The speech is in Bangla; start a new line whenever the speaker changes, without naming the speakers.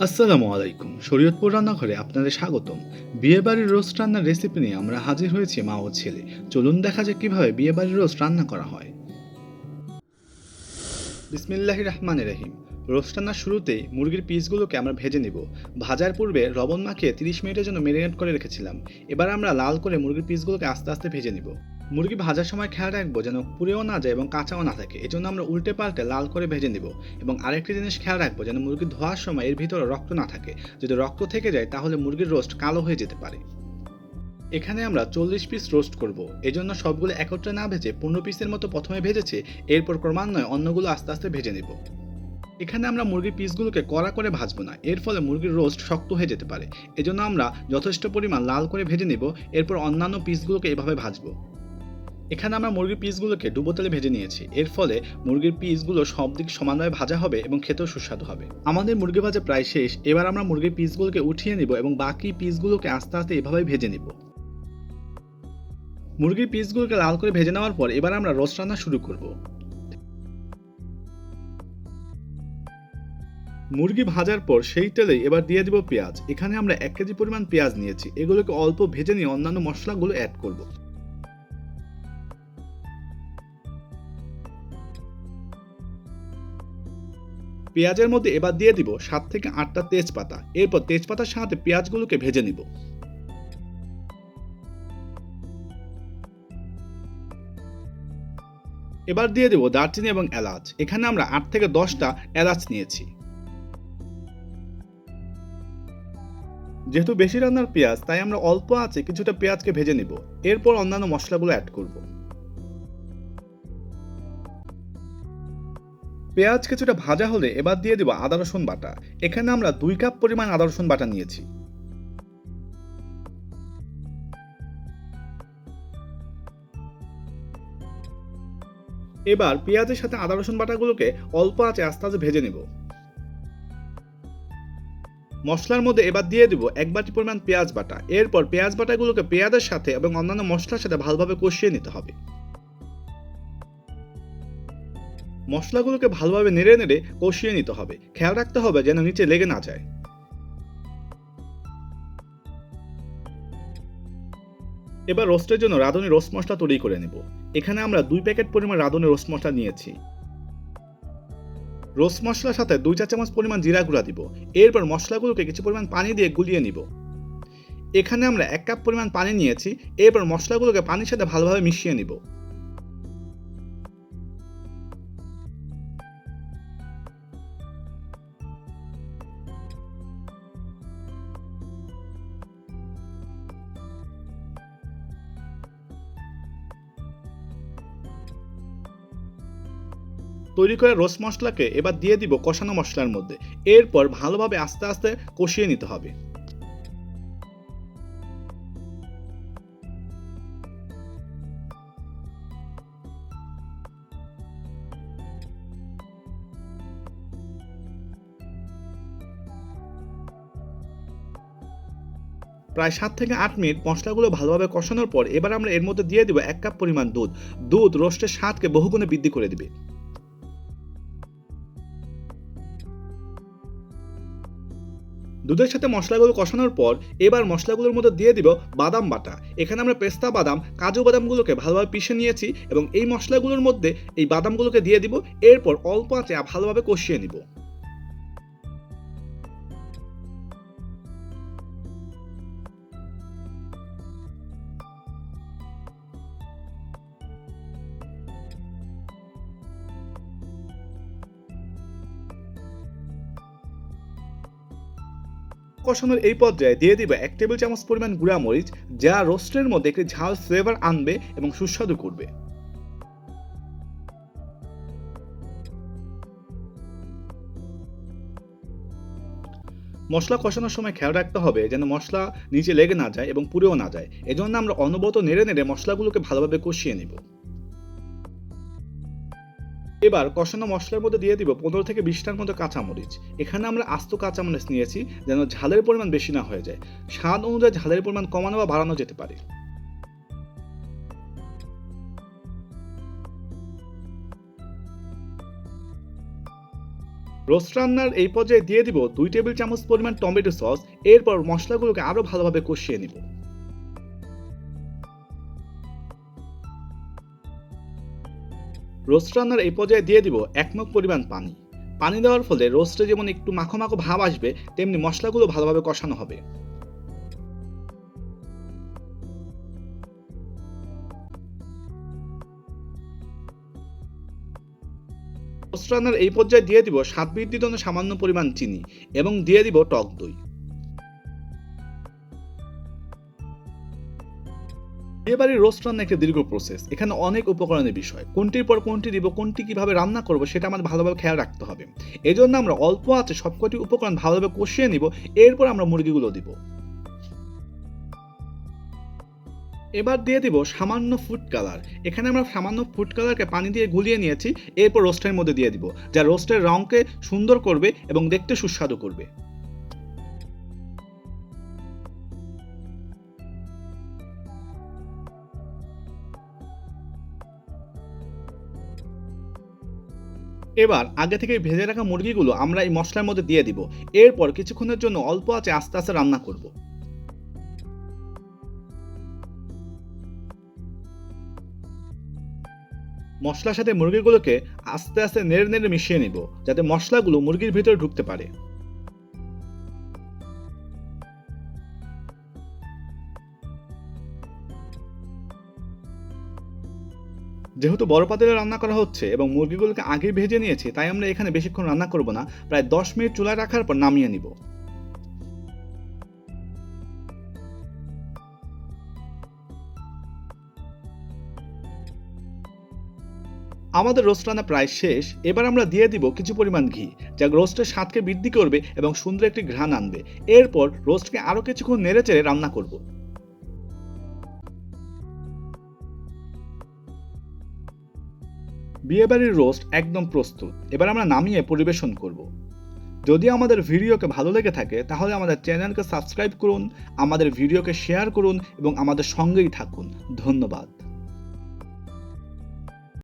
আসসালামু আলাইকুম শরীয়তপুর রান্নাঘরে আপনাদের স্বাগতম। বিয়েবাড়ির রোস্ট রান্নার রেসিপি নিয়ে আমরা হাজির হয়েছি মা ও ছেলে। চলুন দেখা যাক কীভাবে বিয়েবাড়ির রোস্ট রান্না করা হয়। বিসমিল্লাহ রহমান রহিম। রোস্ট রান্নার শুরুতেই মুরগির পিসগুলোকে আমরা ভেজে নিব। ভাজার পূর্বে লবণ মাখিয়ে তিরিশ মিনিটের জন্য মেরিনেট করে রেখেছিলাম। এবার আমরা লাল করে মুরগির পিসগুলোকে আস্তে আস্তে ভেজে নিব। মুরগি ভাজার সময় খেয়াল রাখব যেন পুড়েও না যায় এবং কাঁচাও না থাকে। এজন্য আমরা উল্টে পাল্টে লাল করে ভেজে নিব এবং আরেকটি জিনিস খেয়াল রাখব যেন মুরগি ধোয়ার সময় এর ভিতরে রক্ত না থাকে। যদি রক্ত থেকে যায় তাহলে মুরগির রোস্ট কালো হয়ে যেতে পারে। এখানে আমরা চল্লিশ পিস রোস্ট করব। এজন্য সবগুলো একত্রে না ভেজে পনেরো পিসের মতো প্রথমে ভেজেছে, এরপর ক্রমান্বয়ে অন্যগুলো আস্তে আস্তে ভেজে নেব। এখানে আমরা মুরগির পিসগুলোকে কড়া করে ভাজবো না, এর ফলে মুরগির রোস্ট শক্ত হয়ে যেতে পারে। এজন্য আমরা যথেষ্ট পরিমাণ লাল করে ভেজে নেব, এরপর অন্যান্য পিসগুলোকে এভাবে ভাজবো। এখানে আমরা মুরগির পিসগুলোকে ডুবো তেলে ভেজে নিয়েছি। এর ফলে মুরগির পিসগুলো সব দিক সমানভাবে ভাজা হবে এবং খেতেও সুস্বাদু হবে। আমাদের মুরগি ভাজা প্রায় শেষ। এবার আমরা মুরগির পিসগুলোকে উঠিয়ে নিব এবং বাকি পিসগুলোকে আস্তে আস্তে এভাবেই ভেজে নিব। মুরগির পিসগুলোকে লাল করে ভেজে নেওয়ার পর এবার আমরা রোস্ট রান্না শুরু করব। মুরগি ভাজার পর সেই তেলেই এবার দিয়ে দিব পেঁয়াজ। এখানে আমরা এক কেজি পরিমাণ পেঁয়াজ নিয়েছি। এগুলোকে অল্প ভেজে নিয়ে অন্যান্য মশলাগুলো অ্যাড করব। পেঁয়াজের মধ্যে এবার দিয়ে দিব সাত থেকে আটটা তেজপাতা। এরপর তেজপাতার সাথে পেঁয়াজগুলোকে ভেজে নিব। এবার দিয়ে দেবো দারচিনি এবং এলাচ। এখানে আমরা আট থেকে দশটা এলাচ নিয়েছি। যেহেতু বেশি রান্নার পেঁয়াজ, তাই আমরা অল্প আছে কিছুটা পেঁয়াজকে ভেজে নিব। এরপর অন্যান্য মশলাগুলো অ্যাড করব। পেঁয়াজ কিছুটা ভাজা হলে এবার দিয়ে দেবো আদা, রসুন বাটা। এখানে আমরা দুই কাপ পরিমাণ আদা, রসুন বাটা নিয়েছি। এবার পেঁয়াজের সাথে আদা, রসুন বাটাগুলোকে অল্প আঁচে আস্তে আস্তে ভেজে নেব। মশলার মধ্যে এবার দিয়ে দিব এক বাটি পরিমাণ পেঁয়াজ বাটা। এরপর পেঁয়াজ বাটাগুলোকে পেঁয়াজের সাথে এবং অন্যান্য মশলার সাথে ভালোভাবে কষিয়ে নিতে হবে। মশলাগুলোকে ভালোভাবে নেড়ে নেড়ে কষিয়ে নিতে হবে। খেয়াল রাখতে হবে যেন নিচে লেগে না যায়। এবার রোস্টের জন্য রাঁধুনি রোস্ট মশলা তৈরি করে নেব। এখানে আমরা দুই প্যাকেট পরিমাণ রাঁধুনি রোস্ট মশলা নিয়েছি। রোস্ট মশলার সাথে দুই চা চামচ পরিমাণ জিরা গুঁড়া দিব। এরপর মশলাগুলোকে কিছু পরিমাণ পানি দিয়ে গুলিয়ে নিব। এখানে আমরা এক কাপ পরিমাণ পানি নিয়েছি। এরপর মশলাগুলোকে পানির সাথে ভালোভাবে মিশিয়ে নিব। তৈরি করে রোস্ট মশলাকে এবার দিয়ে দিব কষানো মশলার মধ্যে। এরপর ভালোভাবে আস্তে আস্তে কষিয়ে নিতে হবে। প্রায় সাত থেকে আট মিনিট মশলাগুলো ভালোভাবে কষানোর পর এবার আমরা এর মধ্যে দিয়ে দিব এক কাপ পরিমাণ দুধ। দুধ রোস্টের স্বাদকে বহুগুণে বৃদ্ধি করে দিবে। দুধের সাথে মশলাগুলো কষানোর পর এবার মশলাগুলোর মধ্যে দিয়ে দিব বাদাম বাটা। এখানে আমরা পেস্তা বাদাম, কাজু বাদামগুলোকে ভালোভাবে পিষে নিয়েছি এবং এই মশলাগুলোর মধ্যে এই বাদামগুলোকে দিয়ে দিব। এরপর অল্প আঁচে ভালোভাবে কষিয়ে নিব। কষানোর এই পর্যায়ে দিয়ে দিবে এক টেবিল চামচ পরিমাণ গুঁড়া মরিচ, যা রোস্টের মধ্যে একটি ঝাল ফ্লেভার আনবে এবং সুস্বাদু করবে। মশলা কষানোর সময় খেয়াল রাখতে হবে যেন মশলা নিচে লেগে না যায় এবং পুড়েও না যায়। এজন্য আমরা অনবরত নেড়ে নেড়ে মশলাগুলোকে ভালোভাবে কষিয়ে নিব। এবার কষানো মশলার মধ্যে দিয়ে দিব পনেরো থেকে বিশটার মতো কাঁচামরিচ। এখানে আমরা আস্ত কাঁচামরিচ নিয়েছি যেন ঝালের পরিমাণ বেশি না হয়ে যায়। স্বাদ অনুযায়ী ঝালের পরিমাণ কমানো বা বাড়ানো যেতে পারে। রোস্ট রান্নার এই পর্যায়ে দিয়ে দিব দুই টেবিল চামচ পরিমাণ টমেটো সস। এরপর মশলাগুলোকে আরও ভালোভাবে কষিয়ে নিব। রোস্ট রান্নার এই পর্যায়ে দিয়ে দিব এক মগ পরিমাণ পানি। পানি দেওয়ার ফলে রোস্টে যেমন একটু মাখো মাখো ভাব আসবে, তেমনি মশলাগুলো ভালোভাবে কষানো হবে। রোস্ট রান্নার এই পর্যায়ে দিয়ে দিব স্বাদ বৃদ্ধির জন্য সামান্য পরিমাণ চিনি এবং দিয়ে দিব টক দই। বিয়েবাড়ির রোস্ট রান্না একটা দীর্ঘ প্রসেস এখানে অনেক উপকরণের বিষয়। কোনটির পর কোনটি দিব, কোনটি কীভাবে রান্না করব, সেটা আমাদের ভালোভাবে খেয়াল রাখতে হবে। এই জন্য আমরা অল্প আছে সবকটি উপকরণ ভালোভাবে কষিয়ে নিব, এরপর আমরা মুরগিগুলো দিব। এবার দিয়ে দিব সামান্য ফুড কালার এখানে আমরা সামান্য ফুড কালারকে পানি দিয়ে গুলিয়ে নিয়েছি, এরপর রোস্টের মধ্যে দিয়ে দিব, যা রোস্টের রঙকে সুন্দর করবে এবং দেখতে সুস্বাদু করবে। এবার আগে থেকে ভেজে রাখা মুরগিগুলো আমরা এই মশলার মধ্যে দিয়ে দিব। এরপর কিছুক্ষণের জন্য অল্প আছে আস্তে আস্তে রান্না করব। মশলার সাথে মুরগিগুলোকে আস্তে আস্তে নেড়ে নেড়ে মিশিয়ে নিব, যাতে মশলাগুলো মুরগির ভিতরে ঢুকতে পারে। যেহেতু বড় পাতিলে রান্না করা হচ্ছে এবং মুরগিগুলোকে আগে ভেজে নিয়েছি, তাই আমরা এখানে বেশিক্ষণ রান্না করব না। প্রায় দশ মিনিট চুলায় রাখার পর নামিয়ে নিব। আমাদের রোস্ট রান্না প্রায় শেষ। এবার আমরা দিয়ে দিব কিছু পরিমাণ ঘি, যা রোস্টের স্বাদকে বৃদ্ধি করবে এবং সুন্দর একটি ঘ্রাণ আনবে। এরপর রোস্টকে আরও কিছুক্ষণ নেড়ে চেড়ে রান্না করব। বিয়েবাড়ির রোস্ট একদম প্রস্তুত। এবার আমরা নামিয়ে পরিবেশন করব। যদি আমাদের ভিডিওকে ভালো লেগে থাকে, তাহলে আমাদের চ্যানেলকে সাবস্ক্রাইব করুন, আমাদের ভিডিওকে শেয়ার করুন এবং আমাদের সঙ্গেই থাকুন। ধন্যবাদ।